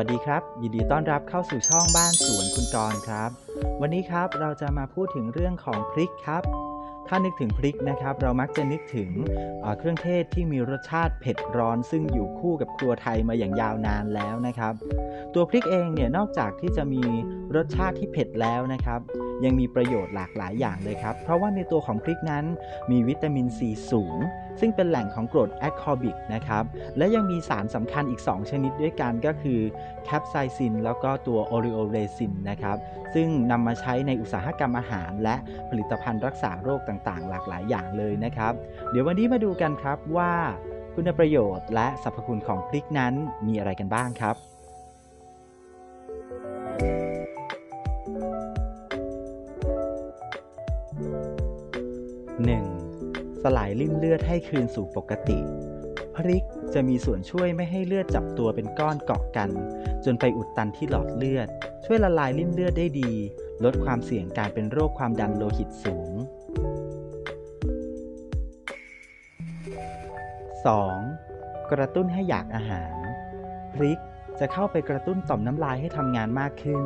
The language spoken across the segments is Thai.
สวัสดีครับ ยินดีต้อนรับเข้าสู่ช่องบ้านสวนคุณกรครับ วันนี้ครับเราจะมาพูดถึงเรื่องของพริกครับ ถ้านึกถึงพริกนะครับ เรามักจะนึกถึงเครื่องเทศที่มีรสชาติเผ็ดร้อน ซึ่งอยู่คู่กับครัวไทยมาอย่างยาวนานแล้วนะครับ ตัวพริกเองเนี่ยนอกจากที่จะมีรสชาติที่เผ็ดแล้วนะครับ ยังมีประโยชน์หลากหลายอย่างเลยครับ เพราะว่าในตัวของพริกนั้นมีวิตามินซีสูง ซึ่งเป็นแหล่งของกรดแอคคอบิกนะครับ และยังมีสารสำคัญอีก 2 ชนิดด้วยกันก็คือแคปไซซินแล้วก็ตัวโอริโอเรซินนะครับ ซึ่งนำมาใช้ในอุตสาหกรรมอาหาร และผลิตภัณฑ์รักษาโรคต่างๆ หลากหลายอย่างเลยนะครับ เดี๋ยววันนี้มาดูกันครับว่าคุณประโยชน์และสรรพคุณของพริกนั้นมีอะไรกันบ้างครับ 1. ส ลายริ่มเลือดให้คืนสู่ปกติ พริกจะมีส่วนช่วยไม่ให้เลือดจับตัวเป็นก้อนเกาะกัน จนไปอุดตันที่หลอดเลือด ช่วยละลายริ่มเลือดได้ดี ลดความเสี่ยงการเป็นโรคความดันโลหิตสูง 2. กระตุ้นให้อยากอาหาร พริกจะเข้าไปกระตุ้นต่อมน้ำลายให้ทำงานมากขึ้น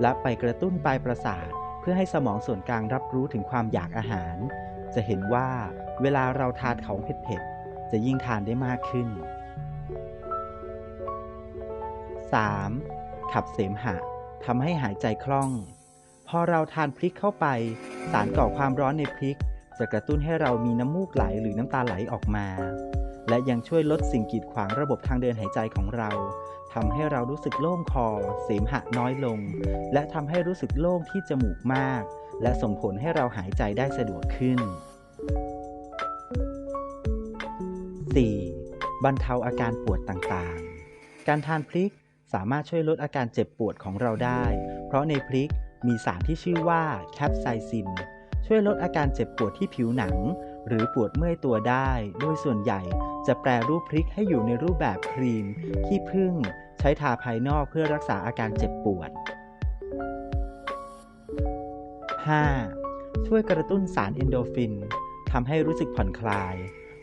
และไปกระตุ้นปลายประสาท เพื่อให้สมองส่วนกลางรับรู้ถึงความอยากอาหาร จะเห็นว่า เวลาเราทานของเผ็ดๆ จะยิ่งทานได้มากขึ้น 3. ขับเสมหะทำให้หายใจคล่อง พอเราทานพริกเข้าไป สารก่อความร้อนในพริก จะกระตุ้นให้เรามีน้ำมูกไหลหรือน้ำตาไหลออกมา และยังช่วยลดสิ่งกีดขวางระบบทางเดินหายใจของเราทำให้เรารู้สึกโล่งคอ เสมหะน้อยลง และทำให้รู้สึกโล่งที่จมูกมาก และส่งผลให้เราหายใจได้สะดวกขึ้น 4. บรรเทาอาการปวดต่างๆ การทานพริกสามารถช่วยลดอาการเจ็บปวดของเราได้ เพราะในพริกมีสารที่ชื่อว่าแคปไซซิน ช่วยลดอาการเจ็บปวดที่ผิวหนัง หรือปวดเมื่อยตัวได้ โดยส่วนใหญ่จะแปรรูปพริกให้อยู่ในรูปแบบครีม ขี้ผึ้ง ใช้ทาภายนอกเพื่อรักษาอาการเจ็บปวด 5. ช่วยกระตุ้นสารเอนโดฟินทำให้รู้สึกผ่อนคลาย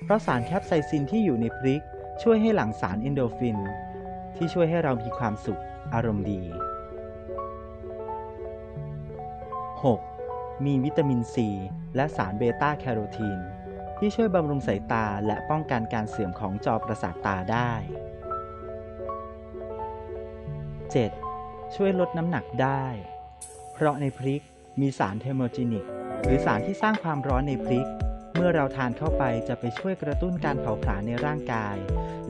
เพราะสารแคปไซซินที่อยู่ในพริก ช่วยให้หลั่งสารเอนโดฟิน ที่ช่วยให้เรามีความสุขอารมณ์ดี 6. มีวิตามินซี และสารเบต้าแคโรทีน ที่ช่วยบำรุงสายตาและป้องกันการเสื่อมของจอประสาทตาได้ 7. ช่วยลดน้ำหนักได้ เพราะในพริกมีสารเทอร์โมจินิก หรือสารที่สร้างความร้อนในพริก เมื่อเราทานเข้าไปจะไปช่วยกระตุ้นการเผาผลาญในร่างกาย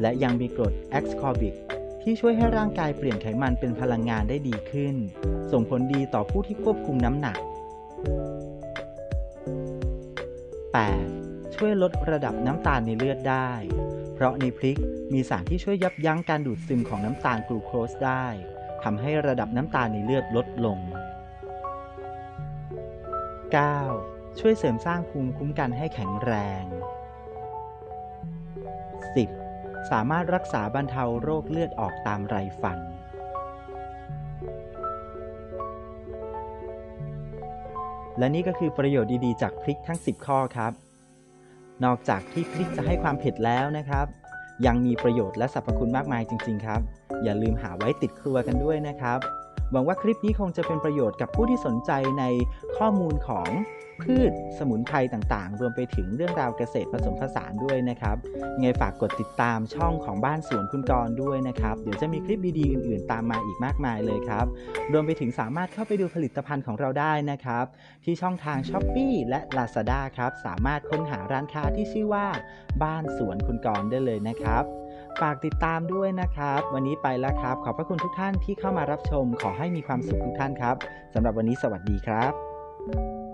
และยังมีกรดแอ s คอบิกที่ช่วยให้ร่างกายเปลี่ยนไขมันเป็นพลังงานได้ดีขึ้น ส่งผลดีต่อผู้ที่ควบคุมน้ำหนัก 8. ช่วยลดระดับน้ำตาลในเลือดได้ เพราะในพริกมีสารที่ช่วยยับยั้งการดูดซึมของน้ำตาลกลูโคสได้ทำให้ระดับน้ำตาลในเลือดลดลง 9. ช่วยเสริมสร้างภูมิคุ้มกันให้แข็งแรง 10. สามารถรักษาบรรเทาโรคเลือดออกตามไรฟัน และนี่ก็คือประโยชน์ดีๆ จากพริกทั้ง 10 ข้อครับ นอกจากที่พริกจะให้ความเผ็ดแล้วนะครับ ยังมีประโยชน์และสรรพคุณมากมายจริง ๆ ครับ อย่าลืมหาไว้ติดครัวกันด้วยนะครับ หวังว่าคลิปนี้คงจะเป็นประโยชน์กับผู้ที่สนใจในข้อมูลของพืชสมุนไพรต่างๆ รวมไปถึงเรื่องราวเกษตรผสมผสานด้วยนะครับยังไงฝากกดติดตามช่องของบ้านสวนคุณกรณ์ด้วยนะครับ เดี๋ยวจะมีคลิปดีๆอื่นๆ ตามมาอีกมากมายเลยครับ รวมไปถึงสามารถเข้าไปดูผลิตภัณฑ์ของเราได้นะครับ ที่ช่องทาง s h อ p e e และ Lazada ครับ สามารถค้นหาร้านค้าที่ชื่อว่า บ้านสวนคุณกรณ์ได้เลยนะครับ ฝากติดตามด้วยนะครับ วันนี้ไปแล้วครับ ขอบพระคุณทุกท่านที่เข้ามารับชม ขอให้มีความสุขทุกท่านครับสำหรับวันนี้สวัสดีครับ